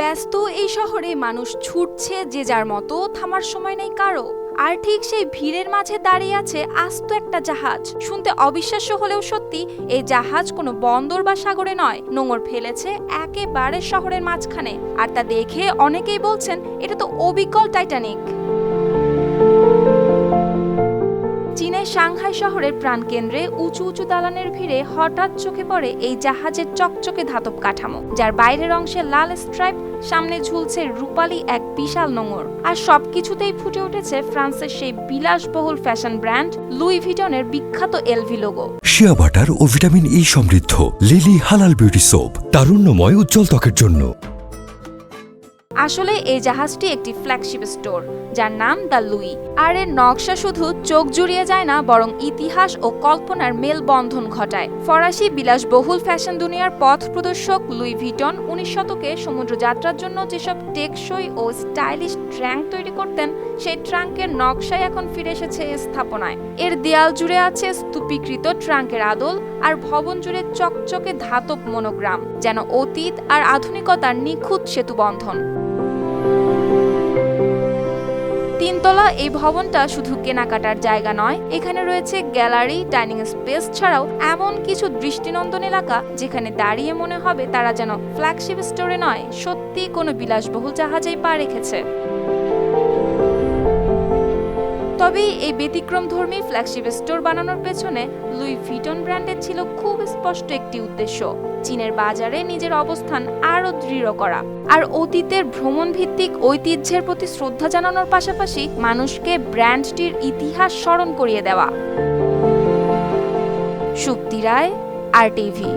ব্যস্ত এই শহরে মানুষ ছুটছে, যে যার মতো থামার সময় নেই কারও। আর ঠিক সেই ভিড়ের মাঝে দাঁড়িয়ে আছে আস্ত একটা জাহাজ। শুনতে অবিশ্বাস্য হলেও সত্যি, এই জাহাজ কোনো বন্দর বা সাগরে নয়। নোঙর ফেলেছে একেবারে শহরের মাঝখানে। আর তা দেখে অনেকেই বলছেন, এটা তো অবিকল টাইটানিক। সাংহাই শহরের প্রাণকেন্দ্রে উঁচু উঁচু দালানের ভিড়ে হঠাৎ চোখে পড়ে এই জাহাজের চকচকে ধাতব কাঠামো, যার বাইরের অংশে লাল স্ট্রাইপ, সামনে ঝুলছে রূপালী এক বিশাল নোঙর। আর সবকিছুতেই ফুটে উঠেছে ফ্রান্সের সেই বিলাসবহুল ফ্যাশন ব্র্যান্ড লুই ভিটনের বিখ্যাত এলভি লোগো। শিয়া বাটার ও ভিটামিন ই সমৃদ্ধ, লিলি হালাল বিউটি সোপ, তারুণ্যময় উজ্জ্বল ত্বকের জন্য। আসলে এই জাহাজটি একটি ফ্ল্যাগশিপ স্টোর যার নাম দ্য লুই। আর এর নকশা শুধু চোখ জুড়িয়ে যায় না, বরং ইতিহাস ও কল্পনার মেলবন্ধন ঘটায়। ফরাসি বিলাসবহুল ফ্যাশন দুনিয়ার পথ প্রদর্শক লুই ভিটন উনিশ শতকে সমুদ্র যাত্রার জন্য যেসব টেকসই ও স্টাইলিশ ট্র্যাঙ্ক তৈরি করতেন, সেই ট্রাঙ্কের নকশাই এখন ফিরে এসেছে স্থাপনায়। এর দেয়াল জুড়ে আছে স্তূপীকৃত ট্রাঙ্কের আদল আর ভবন জুড়ে চকচকে ধাতব মনোগ্রাম, যেন অতীত আর আধুনিকতার নিখুঁত সেতুবন্ধন। তিনতলা এই ভবনটা শুধু কেনাকাটার জায়গা নয়, এখানে রয়েছে গ্যালারি, ডাইনিং স্পেস ছাড়াও এমন কিছু দৃষ্টিনন্দন এলাকা যেখানে দাঁড়িয়ে মনে হবে তারা যেন ফ্ল্যাগশিপ স্টোরে নয় সত্যি কোনো বিলাসবহুল জাহাজেই পা রেখেছে। তবে এই ব্যতিক্রমধর্মী ফ্ল্যাগশিপ স্টোর বানানোর পেছনে লুই ভিটন ব্র্যান্ডের ছিল খুব স্পষ্ট একটি উদ্দেশ্য। চীনের বাজারে নিজের অবস্থান আরও দৃঢ় করা। আর অতীতের ভ্রমণ ভিত্তিক ঐতিহ্যের প্রতি শ্রদ্ধা জানানোর পাশাপাশি মানুষকে ব্র্যান্ডটির ইতিহাস স্মরণ করিয়ে দেওয়া। সুপ্তি রায় আর টিভি